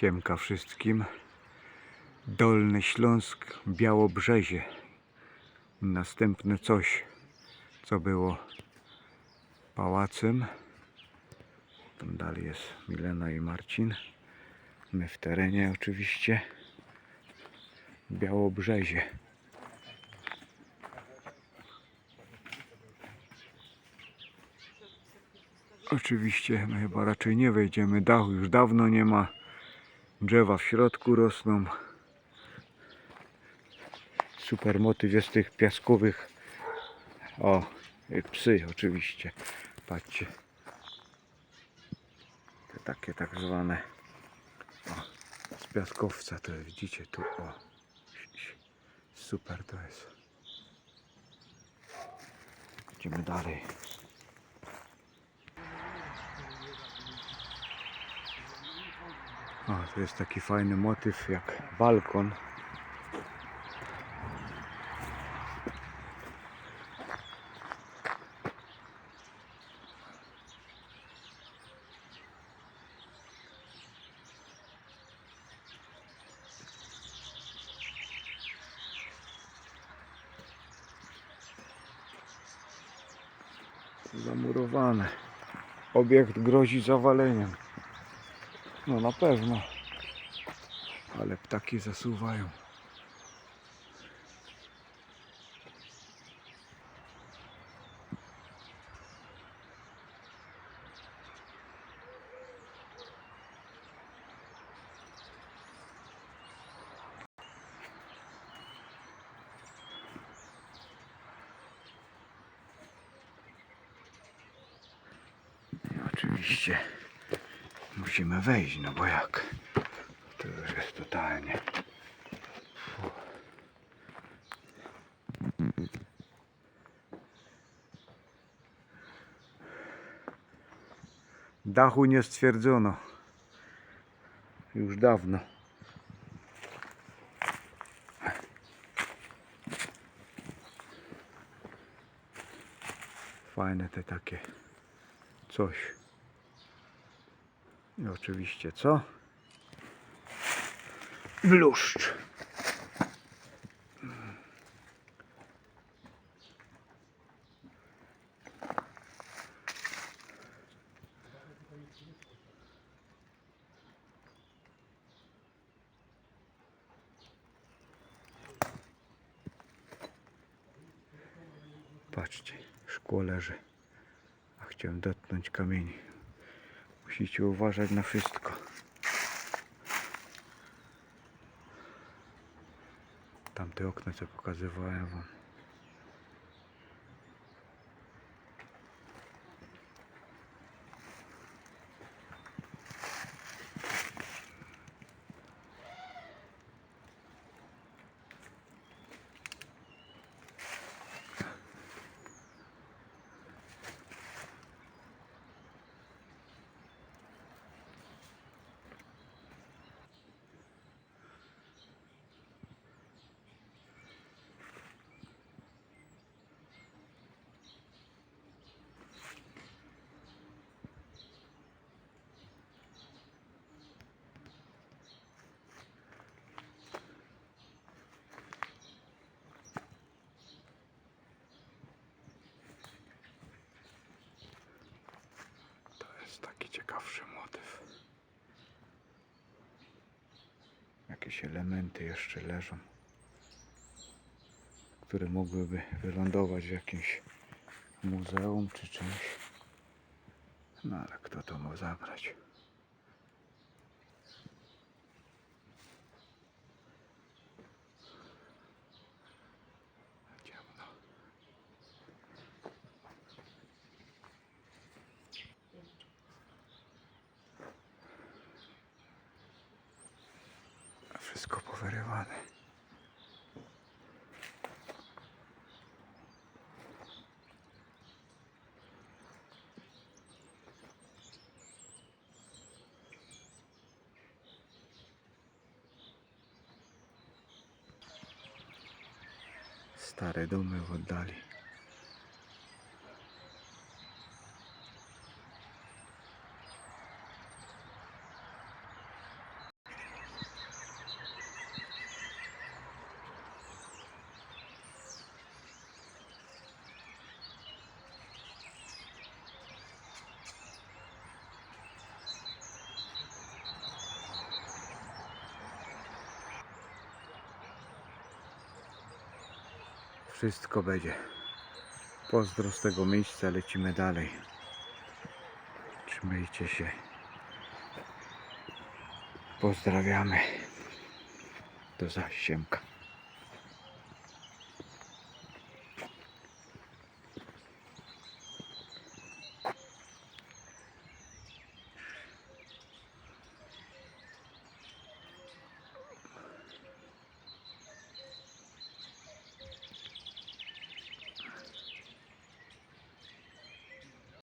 Siemka wszystkim. Dolny Śląsk, Białobrzezie. Następne coś, co było pałacem. Tam dalej jest Milena i Marcin. My w terenie oczywiście. Białobrzezie. Oczywiście my chyba raczej nie wejdziemy. Dachu już dawno nie ma. Drzewa w środku rosną. Super motyw jest tych piaskowych. O, psy oczywiście. Patrzcie. Te takie tak zwane. O, z piaskowca to widzicie tu. O. Super to jest. Idziemy dalej. O, to jest taki fajny motyw jak balkon. Zamurowane. Obiekt grozi zawaleniem. No na pewno. Ale ptaki zasuwają. Oczywiście musimy wejść, no bo jak? To już jest totalnie. Dachu nie stwierdzono. Już dawno. Fajne te takie coś. I oczywiście co? Bluszcz. Patrzcie, szkło leży. A chciałem dotknąć kamieni. Musicie uważać na wszystko. Tamte okno, co pokazywałem wam. To jest taki ciekawszy motyw. Jakieś elementy jeszcze leżą, które mogłyby wylądować w jakimś muzeum czy czymś. No ale kto to ma zabrać? старий дом і от далі. Wszystko będzie. Pozdro z tego miejsca, lecimy dalej. Trzymajcie się. Pozdrawiamy. Do zasiemka.